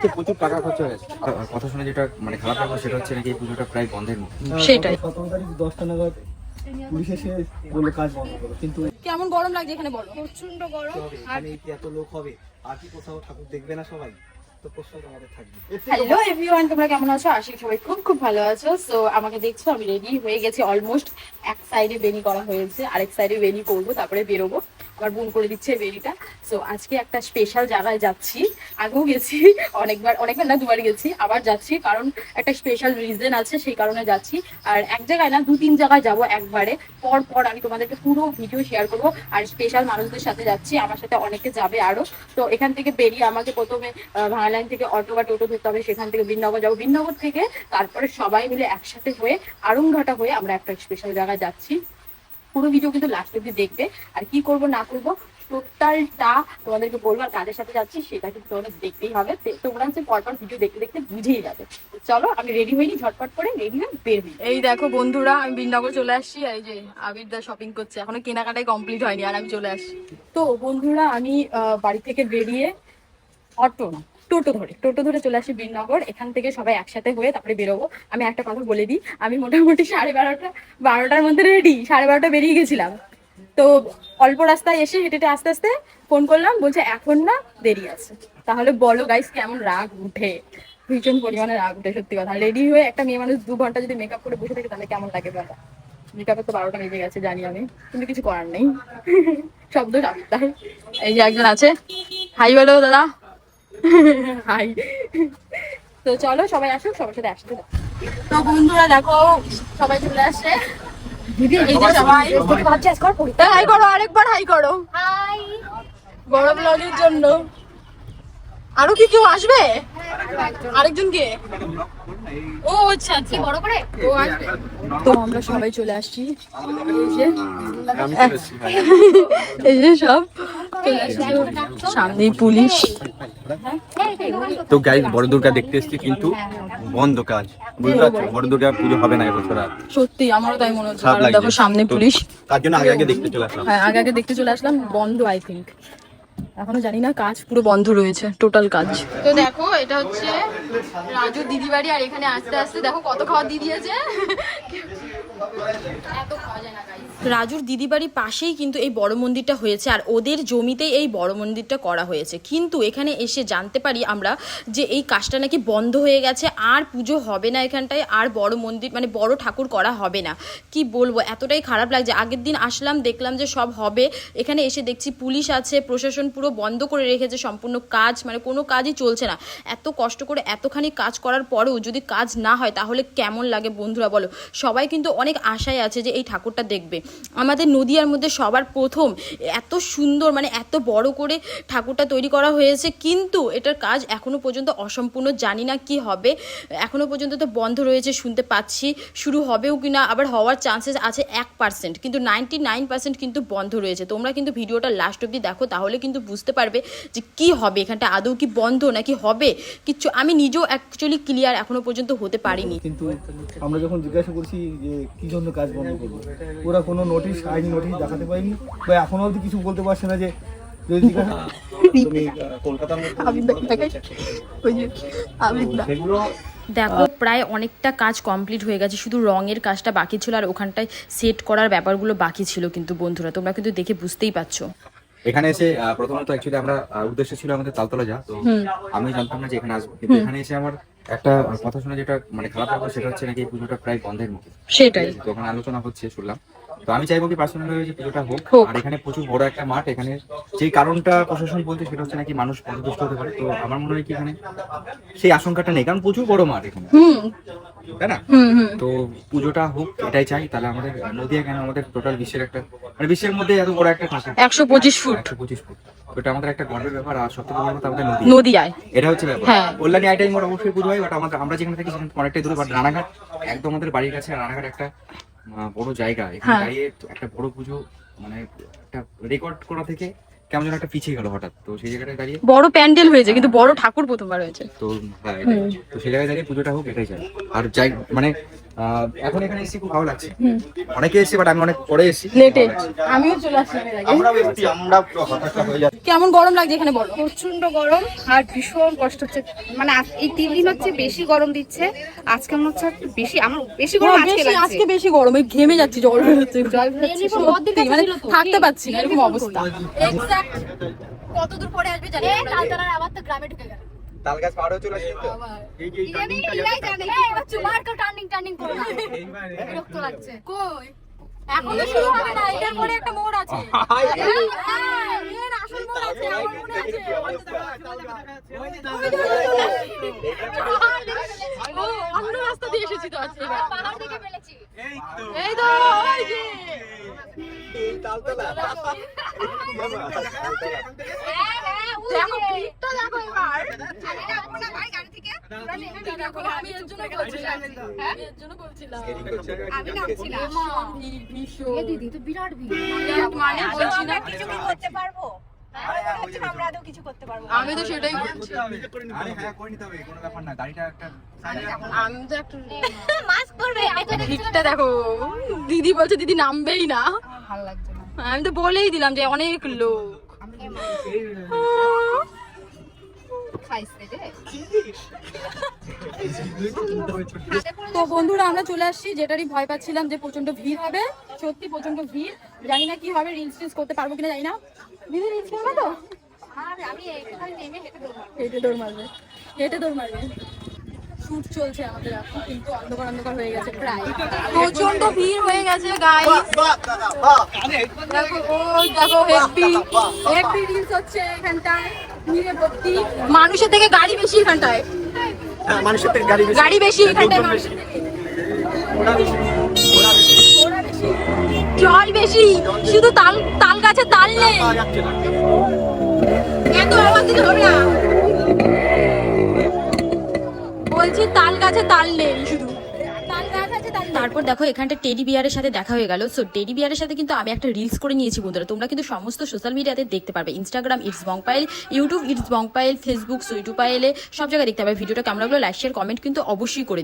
প্রচুর টাকা খরচা হয়েছে কথা শুনে যেটা মানে খারাপ লাগল সেটা হচ্ছে নাকি পুজোটা প্রায় বন্ধের মুখে সেটাই। দশটা নাগাদ পুলিশ এসে বলল কাজ বন্ধ করো। কিন্তু কেমন গরম লাগছে এখানে বলো? প্রচণ্ড গরম। এখানে এত লোক হবে আর কি কোথাও ঠাকুর দেখবে না সবাই? তো প্রশ্ন তোমাদের থাকবে। হ্যালো এভরিওয়ান তোমরা কেমন আছো? সবাই খুব খুব ভালো আছো। সো আমাকে দেখছ আমি রেডি হয়ে গেছি। অলমোস্ট এক সাইডে বেনি করা হয়েছে আরেক সাইডে বেনি করব তারপরে বেরোবো। আবার বোন করে দিচ্ছে বেরিটা। সো আজকে একটা স্পেশাল জায়গায় যাচ্ছি। আগেও গেছি, অনেকবার অনেকবার না, দুবার গেছি, আবার যাচ্ছি, কারণ একটা স্পেশাল রিজন আছে, সেই কারণে যাচ্ছি। আর এক জায়গায় না দু তিন জায়গায় যাব একবারে। পর পর আমি তোমাদেরকে পুরো ভিডিও শেয়ার করব। আর স্পেশাল মানুষদের সাথে যাচ্ছি, আমার সাথে অনেকে যাবে আরও। তো, এখান থেকে বেরিয়ে আমাকে প্রথমে ভাঙা লাইন থেকে অটো বা টোটো ধরতে হবে, সেখান থেকে বিনগর যাব। বিনগর থেকে তারপরে সবাই মিলে একসাথে হয়ে আরুমঘাটা হয়ে আমরা একটা স্পেশাল জায়গায় যাচ্ছি। পুরো ভিডিও কিন্তু লাস্ট অব্দি দেখবে। আর কি করব না করব টোটালটা তোমাদেরকে বলব আর কাদের সাথে যাচ্ছি সেটা কিন্তু তোমাদের দেখতেই হবে। তোমরা হচ্ছে পরপর ভিডিও দেখতে দেখতে বুঝেই যাবে। চলো আমি রেডি হইনি ঝটপট করে রেডি হয়ে বের হই। এই দেখো বন্ধুরা আমি বিনগর চলে আসছি এই যে আবির দা শপিং করছে। এখনও কেনাকাটাই কমপ্লিট হয়নি আর আমি চলে আসছি। তো বন্ধুরা আমি আহ, বাড়ি থেকে বেরিয়ে অটো টোটো ধরে টোটো ধরে চলে আসি বীরনগর এখান থেকে সবাই একসাথে হয়ে তারপরে বেরোবো। আমি একটা কথা বলে দিই, আমি মোটামুটি সাড়ে বারোটা, বারোটার মধ্যে রেডি সাড়ে বারোটা বেরিয়ে গেছিলাম। তো অল্প রাস্তায় এসে হেঁটে আস্তে আস্তে ফোন করলাম, বলছে এখন না দেরি আছে। তাহলে বলো গাইস কেমন রাগ উঠে? ভীষণ পরিমাণে রাগ উঠে, সত্যি কথা। রেডি হয়ে একটা মেয়ে মানুষ দু ঘণ্টা যদি মেকআপ করে বসে থাকে, তাহলে কেমন লাগে বলো? মেকআপে তো বারোটা বেজে গেছে, জানি আমি। কিন্তু কিছু করার নেই। শব্দ ডাক্তার এই যে একজন আছে। হাই বলো দাদা। হাই তো চলো সবাই আসুক সবার সাথে আসতে তো বন্ধুরা দেখো সবাই চলে আসছে। এই যে সবাই হাই করো আরেকবার হাই করো। বড় ব্লগের জন্য। আরও কি কেউ আসবে? আরেকজন। কে? ও আচ্ছা আচ্ছা। বড় করে? ও আসবে। তো আমরা সবাই চলে আসছি। এই যে সব। সামনেই পুলিশ। তো গাইজ বড় দুর্গা দেখতে এসেছি কিন্তু বন্ধ কাজ। বুঝতে পারছ? বড় দুর্গা পুজো হবে না এবছর আর। সত্যি আমারও তাই মনে হচ্ছে। খারাপ কারণ দেখো লাগছে। সামনে পুলিশ। তার জন্য আগে আগে দেখতে চলে আসলাম। হ্যাঁ আগে আগে দেখতে চলে আসলাম। বন্ধ আই থিঙ্ক এখনও জানি না কাজ পুরো বন্ধ রয়েছে টোটাল কাজ। তো দেখো এটা হচ্ছে রাজু দিদি বাড়ি আর এখানে আস্তে আস্তে দেখো কত খাওয়া দিয়ে দিয়েছে এত খাওয়া যায় না guys। রাজুর দিদি বাড়ির পাশেই কিন্তু এই বড় মন্দিরটা হয়েছে আর ওদের জমিতেই এই বড় মন্দিরটা করা হয়েছে। কিন্তু এখানে এসে জানতে পারি আমরা যে এই কাজটা নাকি বন্ধ হয়ে গেছে, আর পুজো হবে না এখানটায়, আর বড় মন্দির মানে বড় ঠাকুর করা হবে না। কি বলব, এতটাই খারাপ লাগছে। আগের দিন আসলাম, দেখলাম যে সব হবে। এখানে এসে দেখছি পুলিশ আছে, প্রশাসন পুরো বন্ধ করে রেখেছে সম্পূর্ণ কাজ মানে কোনো কাজই চলছে না। এত কষ্ট করে এতখানি কাজ করার পরেও যদি কাজ না হয়, তাহলে কেমন লাগে বন্ধুরা বলো? সবাই কিন্তু অনেক আশায় আছে যে এই ঠাকুরটা দেখবে। আমাদের নদিয়ার মধ্যে সবার প্রথম এত সুন্দর মানে এত বড় করে ঠাকুরটা তৈরি করা হয়েছে। কিন্তু এটার কাজ এখনও পর্যন্ত অসম্পূর্ণ, জানি না কি হবে। এখনও পর্যন্ত তো বন্ধ রয়েছে, শুনতে পাচ্ছি। শুরু হবেও কিনা, আবার হওয়ার চান্সেস আছে এক পার্সেন্ট কিন্তু নাইনটি নাইন পার্সেন্ট কিন্তু বন্ধ রয়েছে। তোমরা কিন্তু ভিডিওটা লাস্ট অব্দি দেখো, তাহলে কিন্তু বুঝতে পারবে যে কি হবে এখানটা। আদৌ কি বন্ধ নাকি হবে? কিচ্ছু, আমি নিজেও অ্যাকচুয়ালি ক্লিয়ার এখনও পর্যন্ত হতে পারিনি। কিন্তু আমরা যখন জিজ্ঞাসা করছি যে কি জন্য কাজ বন্ধ করব, ওরা কোনো নোটিশ আইনি নোটিশ দেখাতে পারেনি। বা এখনও অবধি কিছু বলতে পারছে না যে যদি জিজ্ঞাসা দেখো প্রায় অনেকটা কাজ কমপ্লিট হয়ে গেছে। শুধু রঙের কাজটা বাকি ছিল আর ওখানটায় সেট করার ব্যাপারগুলো বাকি ছিল কিন্তু বন্ধুরা তোমরা কিন্তু দেখে বুঝতেই পারছ। এখানে এসে প্রথমত অ্যাকচুয়ালি আমরা উদ্দেশ্য ছিল আমাদের তালতলা যা তো আমি জানতাম না যে এখানে আসব। কিন্তু এখানে এসে আমার একটা কথা শুনে যেটা মানে খারাপ লাগল সেটা হচ্ছে নাকি এই পুজোটা প্রায় বন্ধের মুখে সেটাই। তো ওখানে আলোচনা হচ্ছে শুনলাম। তো আমি চাইব কি পার্সোনালি যে পুজোটা হোক। আর এখানে প্রচুর বড় একটা মাঠ এখানে যে কারণটা প্রশাসন বলছে সেটা হচ্ছে নাকি মানুষ পথদুষ্ট হতে পারে। তো আমার মনে হয় কি এখানে সেই আশঙ্কাটা নেই কারণ প্রচুর বড় মাঠ এখানে। তাই না? তো পুজোটা হোক এটাই চাই। তাহলে আমাদের নদিয়া কেন আমাদের টোটাল বিশ্বের একটা মানে বিশ্বের মধ্যে এত বড় একটা ঠাকুর একশো পঁচিশ ফুট। একশো পঁচিশ ফুট। এটা আমাদের একটা গর্বের ব্যাপার আর সত্যি বড় কথা আমাদের নদী নদিয়ায়। এটা হচ্ছে ব্যাপার। হ্যাঁ। কল্যাণী আইটাই মোট অবশ্যই পুজো হয় বাট আমাদের আমরা যেখানে থাকি সেখানে অনেকটাই দূরে বাট রানাঘাট একদম আমাদের বাড়ির কাছে আর রানাঘাট একটা বড় জায়গা। এখানে হ্যাঁ। দাঁড়িয়ে একটা বড় পুজো মানে একটা রেকর্ড করা থেকে কেমন যেন একটা পিছিয়ে গেল হঠাৎ। তো সেই জায়গাটায় দাঁড়িয়ে বড় প্যান্ডেল হয়েছে কিন্তু বড় ঠাকুর প্রথমবার হয়েছে। তো হ্যাঁ তো সেই জায়গায় দাঁড়িয়ে পুজোটা হোক এটাই চাই। আর যাই মানে এখন এখানে এসেছি খুব ভালো লাগছে। অনেকে এসেছি বাট আমি অনেক পরে এসেছি। লেটে আমিও চলে আসলাম এর আগে। আমরাও আমরা কেমন গরম লাগছে এখানে বলো? প্রচণ্ড গরম আর ভীষণ কষ্ট হচ্ছে। মানে এই তিন দিন হচ্ছে বেশি গরম দিচ্ছে। আজকে মনে হচ্ছে একটু বেশি আমার বেশি গরম হ্যাঁ, আজকে লাগছে। আজকে বেশি গরম। এই ঘেমে যাচ্ছি জল বেরোচ্ছে জল সত্যি, মানে থাকতে পারছি না এরকম অবস্থা। এক্সাক্ট কত দূর পরে আসবে জানি না। আবার তো গ্রামে ঢুকে গেল। তাল গাছ পাহাড়ে চলে আসছি তো এই যে টার্নিংটা চুমার তো টার্নিং টার্নিং করো না বিরক্ত লাগছে কই এখনও শুরু হবে না এটার পরে একটা মোড় আছে হ্যাঁ, এর আসল মোড় আছে আমার মনে আছে ও, অন্য রাস্তা দিয়ে এসেছি তো আজকে এবার। এই তো ওই যে দেখো ভিড়টা দেখো এবার আমি এর জন্য বলছিলাম হ্যাঁ? এর জন্য বলছিলাম। আমি নামছিলাম ভিড় দিদি তো বিরাট বিরাট মানে বলছি না। করতে পারব আমরা আদৌ কিছু করতে পারব। আমি তো সেটাই বলছি হ্যাঁ ভিড়টা দেখো দিদি বলছে দিদি নামবেই না। আমি তো বলেই দিলাম যে অনেক লোক। খাইছে রে। তো বন্ধুরা আমরা চলে আসছি যেটারই ভয় পাচ্ছিলাম যে প্রচণ্ড ভিড় হবে। সত্যি প্রচণ্ড ভিড়। জানি না কি হবে রিলস টিলস করতে পারব কিনা জানি না। দিদি রিলস করবে তো? আর আমি এখানে নেমে হেঁটে হেঁটে দৌড় মারবে। হেঁটে দৌড় মারবে। শুট চলছে আমাদের এখন কিন্তু অন্ধকার অন্ধকার হয়ে গেছে প্রায়। প্রচণ্ড ভিড় হয়ে গেছে গাইস দেখো ওই দেখো হেভি হেভি রিলস হচ্ছে এখানটায় ভিড়ে ভর্তি মানুষের থেকে গাড়ি বেশি এখানটায়। মানুষের থেকে গাড়ি বেশি। গাড়ি বেশি এখানটায় মানুষের জল বেশি। শুধু তাল তাল গাছে তাল নেই। এত আওয়াজ দিলে হবে না। বলছি তাল গাছে তাল নেই। শুধু তাল গাছ আছে তারপর দেখো এখানটা টেডি বিয়ারের সাথে দেখা হয়ে গেল। সো টেডি বিয়ারের সাথে কিন্তু আমি একটা রিলস করে নিয়েছি বন্ধুরা। তোমরা কিন্তু সমস্ত সোশ্যাল মিডিয়াতে দেখতে পারবে। ইনস্টাগ্রাম ইটস বংপাইল ইউটিউব ইটস বংপাইল ফেসবুক সুইটু পাইলে সব জায়গায় দেখতে পাবে। ভিডিওটা কেমন লাগল লাইক শেয়ার কমেন্ট কিন্তু অবশ্যই করে